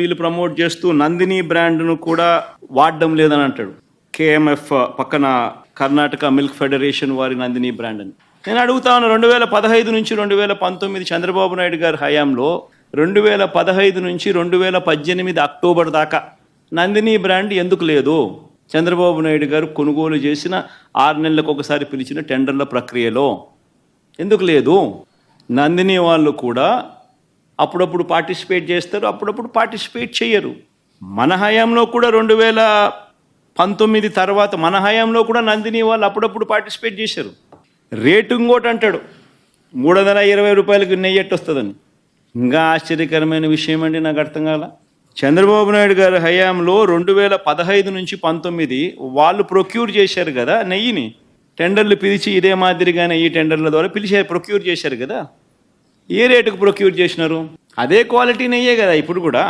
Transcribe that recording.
వీళ్ళు ప్రమోట్ చేస్తూ నందిని బ్రాండ్ను కూడా వాడడం లేదని అంటాడు. కేఎంఎఫ్ పక్కన కర్ణాటక మిల్క్ ఫెడరేషన్ వారి నందిని బ్రాండ్ అని. నేను అడుగుతాను రెండు వేల పదహైదు నుంచి రెండు వేల పంతొమ్మిది చంద్రబాబు నాయుడు గారి హయాంలో రెండు వేల పదహైదు నుంచి రెండు వేల పద్దెనిమిది అక్టోబర్ దాకా నందిని బ్రాండ్ ఎందుకు లేదు? చంద్రబాబు నాయుడు గారు కొనుగోలు చేసిన ఆరు నెలలకు ఒకసారి పిలిచిన టెండర్ల ప్రక్రియలో ఎందుకు లేదు? నందిని వాళ్ళు కూడా అప్పుడప్పుడు పార్టిసిపేట్ చేస్తారు అప్పుడప్పుడు పార్టిసిపేట్ చేయరు. మన హయాంలో కూడా రెండు వేల పంతొమ్మిది తర్వాత మన హయాంలో కూడా నందిని వాళ్ళు అప్పుడప్పుడు పార్టిసిపేట్ చేశారు. రేటు ఇంకోటి అంటాడు మూడు వందల ఇరవై రూపాయలకు నెయ్యి వస్తుందని ఇంకా ఆశ్చర్యకరమైన విషయం అండి నాకు అర్థం కాల. చంద్రబాబు నాయుడు గారి హయాంలో రెండు వేల పదహైదు నుంచి పంతొమ్మిది వాళ్ళు ప్రొక్యూర్ చేశారు కదా నెయ్యిని. టెండర్లు పిలిచి ఇదే మాదిరిగానే ఈ టెండర్ల ద్వారా పిలిచారు ప్రొక్యూర్ చేశారు కదా. ఏ రేటుకు ప్రొక్యూర్ చేసినారు? అదే క్వాలిటీ నెయ్యే కదా ఇప్పుడు కూడా.